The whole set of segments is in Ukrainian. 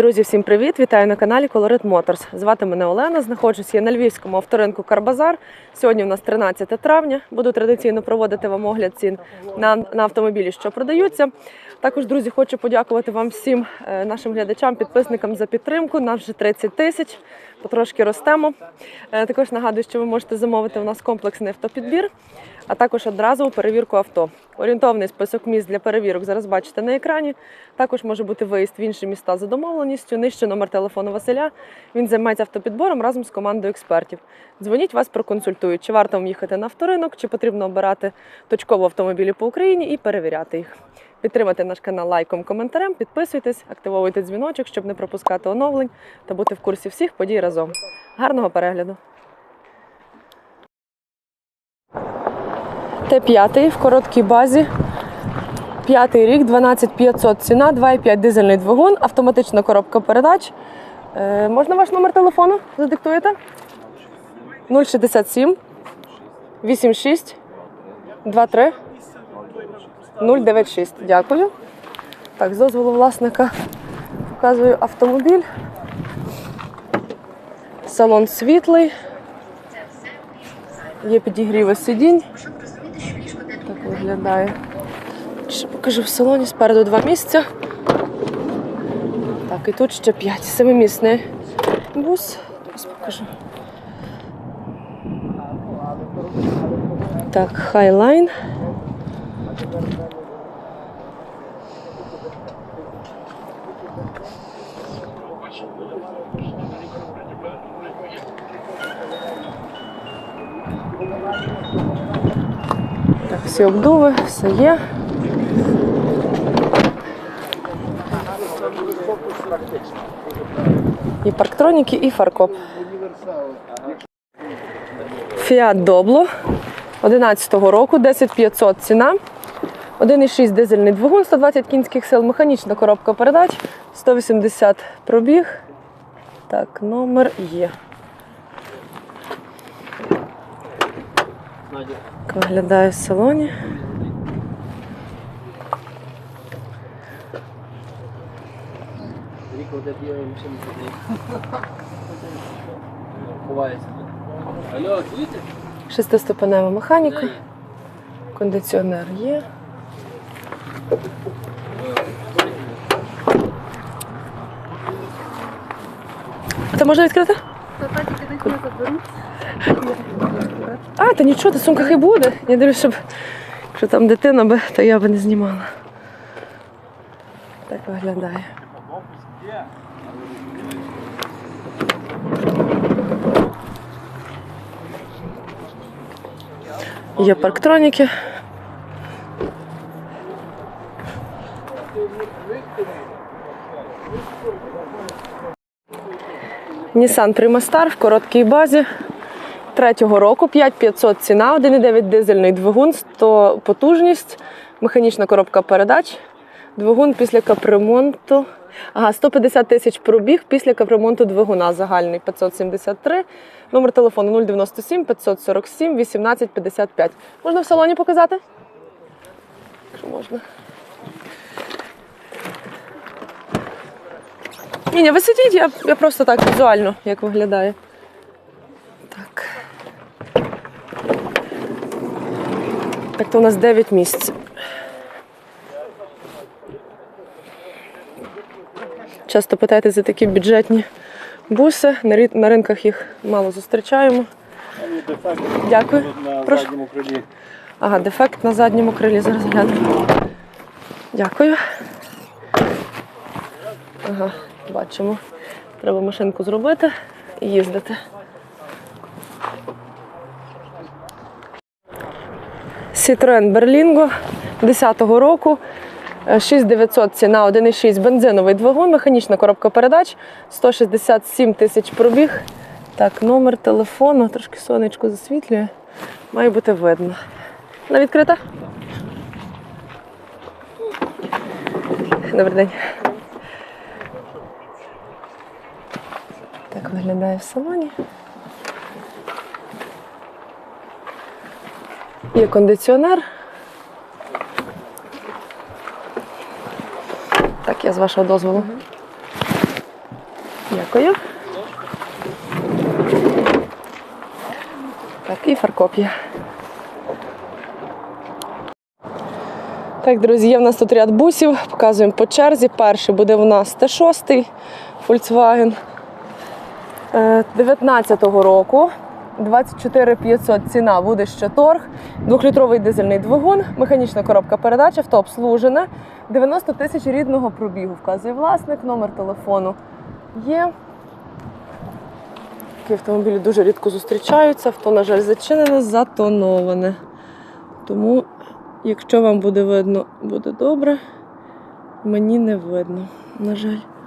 Друзі, всім привіт! Вітаю на каналі Colorit Motors. Звати мене Олена. Знаходжусь я на львівському авторинку Карбазар. Сьогодні у нас 13 травня. Буду традиційно проводити вам огляд цін на, на автомобілі, що продаються. Також, друзі, хочу подякувати вам всім е, нашим глядачам, підписникам за підтримку. Нас вже 30 тисяч. Потрошки ростемо. Е, Також нагадую, що ви можете замовити у нас комплексний автопідбір, а також одразу перевірку авто. Орієнтовний список місць для перевірок зараз бачите на екрані. Також може бути виїзд в інші міста за домовленістю. Нижче номер телефону Василя. Він займається автопідбором разом з командою експертів. Дзвоніть вас проконсультують, чи варто вам їхати на авторинок, чи потрібно обирати точково автомобілі по Україні і перевіряти їх. Підтримайте наш канал лайком, коментарем, підписуйтесь, активовуйте дзвіночок, щоб не пропускати оновлень та бути в курсі всіх подій разом. Гарного перегляду! Т5 в короткій базі. П'ятий рік, 12500 ціна, 2,5 дизельний двигун, автоматична коробка передач. Е, можна ваш номер телефону? Задиктуєте? 067 86 23 096. Дякую. Так, з дозволу власника показую автомобіль. Салон світлий. Є підігріви сидінь. Так виглядає. Ще покажу в салоні спереду два місця. Так, і тут ще п'ять. Семимісний бус. Ось покажу. Так, хайлайн. Всі обдуви, все є. І парктроніки, і фаркоп. Фіат Добло 11-го року, 10500 ціна. 1,6 дизельний двигун, 120 кінських сил, механічна коробка передач, 180 пробіг. Так, номер є. Так виглядає в салоні. Шестиступенева механіка. Кондиціонер є. Це можна відкрити? А, та нічого, та сумка хай буде. Я дивлюсь, щоб якщо там дитина би, то я би не знімала. Так виглядає. Є парктроніки. Nissan Primastar в короткій базі. Третього року 5500 ціна, 1,9 дизельний двигун, 100 потужність, механічна коробка передач. Двигун після капремонту. Ага, 150 тисяч пробіг після капремонту двигуна загальний 573. Номер телефону 097 547 1855. Можна в салоні показати? Якщо можна. Ні, ні, ви сидіть, я, я просто так візуально, як виглядає. Так. Так, то у нас 9 місць. Часто питаєте за такі бюджетні буси. На, на ринках їх мало зустрічаємо. Дякую. Прошу. Ага, дефект на задньому крилі. Зараз гляну. Дякую. Ага, бачимо. Треба машинку зробити і їздити. Citroen Berlingo 10-го року. Е, 6900 ціна, 1,6 бензиновий двигун, механічна коробка передач, 167 тисяч пробіг. Так, номер телефону, трошки сонечко засвітлює. Має бути видно. Вона відкрита? Добрий день. Так виглядає в салоні. Є кондиціонер. Так, я з вашого дозволу. Дякую. Так, і фаркоп є. Так, друзі, є в нас тут ряд бусів. Показуємо по черзі. Перший буде у нас Т6 Volkswagen. Е, 19-го року. 24 500 ціна буде ще торг. Двохлітровий дизельний двигун, механічна коробка передач, авто обслужене. 90 тисяч рідного пробігу. Вказує власник, номер телефону є. Такі автомобілі дуже рідко зустрічаються. Авто, на жаль, зачинене, затоноване. Тому, якщо вам буде видно, буде добре. Мені не видно, на жаль.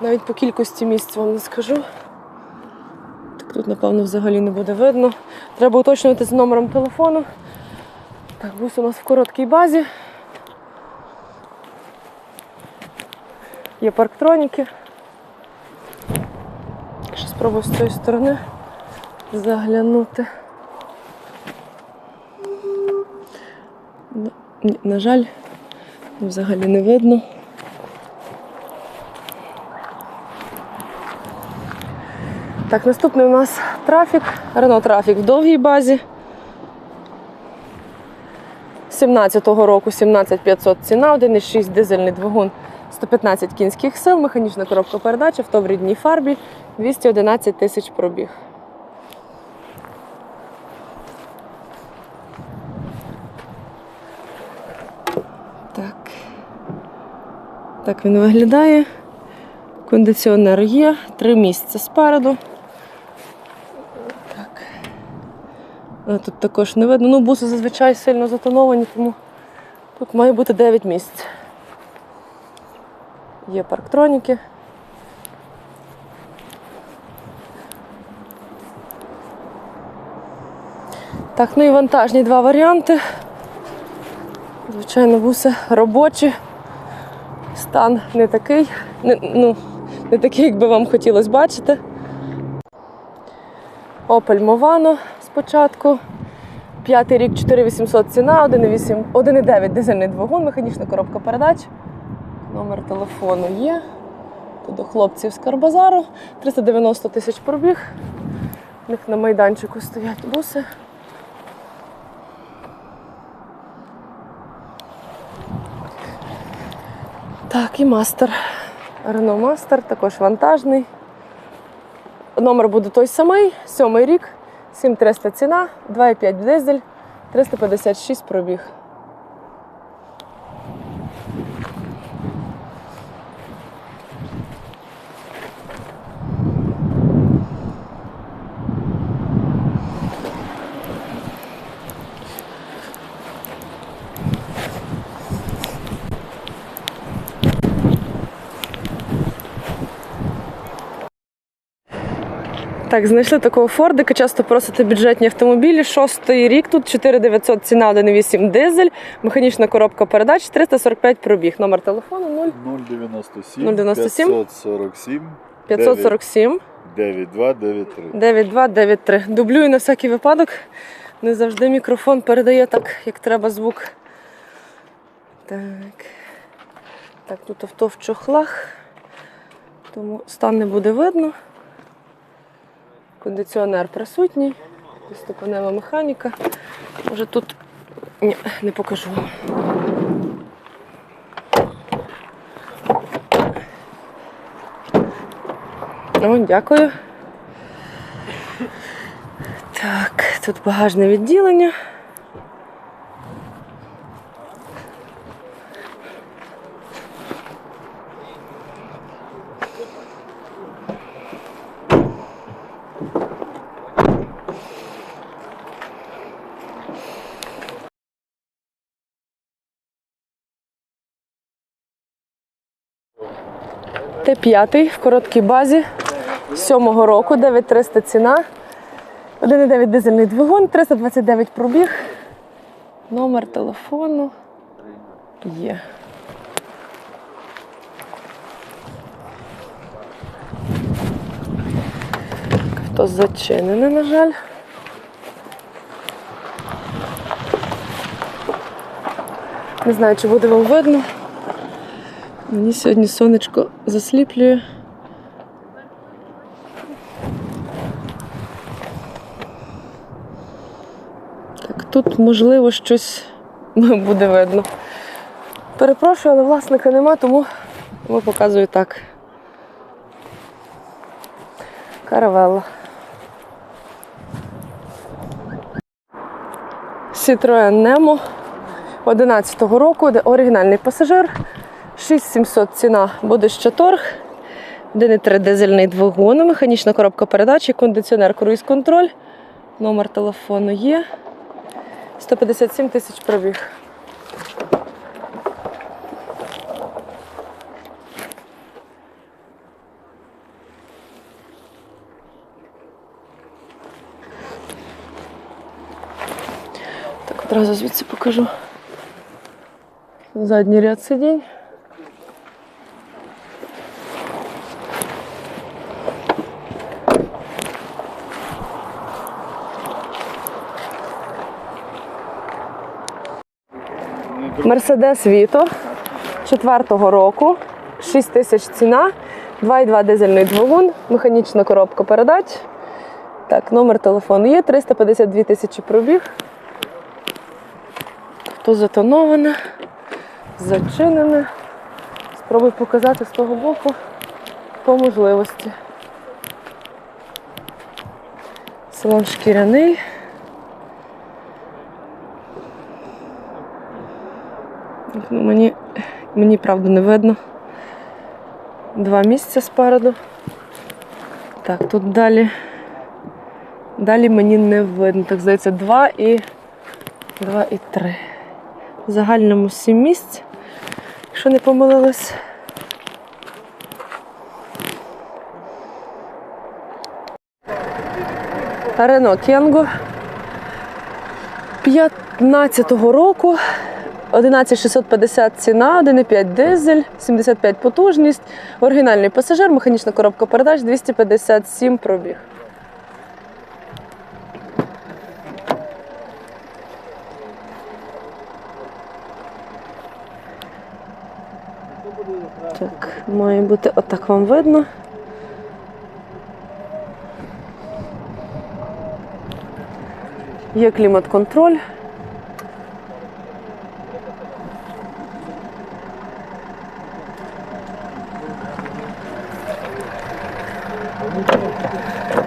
Навіть по кількості місць вам не скажу. Так тут, напевно, взагалі не буде видно. Треба уточнювати з номером телефону. Так, бус у нас в короткій базі. Є парктроніки. Ще спробую з цієї сторони заглянути. Ну, На жаль, взагалі не видно. Так, наступний у нас трафік. Рено трафік в довгій базі. 17-го року 17500 ціна, 1,6 дизельний двигун, 115 кінських сил, механічна коробка передач, авто в рідній фарбі, 211 тисяч пробіг. Так. Так він виглядає. Кондиціонер є, три місця спереду. Так. А тут також не видно. Ну, буси зазвичай сильно затоновані, тому тут має бути 9 місць. Є парктроніки. Так, ну і вантажні два варіанти. Звичайно, буси робочі. Стан не такий, не, ну, не такий, як би вам хотілося бачити. Opel Movano спочатку. П'ятий рік 4800 ціна, 1,9 дизельний двигун, механічна коробка передач. Номер телефону є. Тут до хлопців з Карбазару. 390 тисяч пробіг. У них на майданчику стоять буси. Так, і мастер. Рено Мастер, також вантажний. Номер буде той самий, сьомий рік, 7300 ціна, 2,5 дизель, 356 пробіг. Так, знайшли такого Фордика. Часто просите бюджетні автомобілі. Шостий рік тут 4900 ціна 1,8 дизель, механічна коробка передач, 345 пробіг. Номер телефону 0 097 097 547 547 9293. 9293. Дублюю на всякий випадок. Не завжди мікрофон передає так, як треба звук. Так. Так, тут авто в чохлах, тому стан не буде видно. Кондиціонер присутній, ступенева механіка. Може тут Ні, не покажу. О, дякую. Так, тут багажне відділення. Т5 в короткій базі 7-го року, 9300 ціна. 1,9 дизельний двигун, 329 пробіг. Номер телефону є. Хто зачинене, на жаль. Не знаю, чи буде вам видно. Мені сьогодні сонечко засліплює. Так, Тут, можливо, щось буде видно. Перепрошую, але власника нема, тому я показую так. Каравелла. Citroen Nemo 11-го року, де оригінальний пасажир. 6700 ціна буде ще торг. 1,3 дизельний двигун, механічна коробка передач, і кондиціонер, круїз-контроль. Номер телефону є. 157 тисяч пробіг. Так, одразу звідси покажу. Задній ряд сидінь. Мерседес Віто 4-го року, 6 тисяч ціна, 2,2 дизельний двигун, механічна коробка передач. Так, номер телефону є, 352 тисячі пробіг. Тут затоноване, зачинене. Спробую показати з того боку по можливості. Салон шкіряний. Ну, Мені, мені правда не видно. Два місця спереду. Так, тут далі. Далі мені не видно. Так, здається, два і два і три. В загальному сім місць, якщо не помилилась. Рено Кенго 15-го року 11650 ціна, 1,5 дизель, 75 потужність, оригінальний пасажир, механічна коробка передач, 257 пробіг. Так, має бути отак вам видно. Є клімат-контроль. すいません。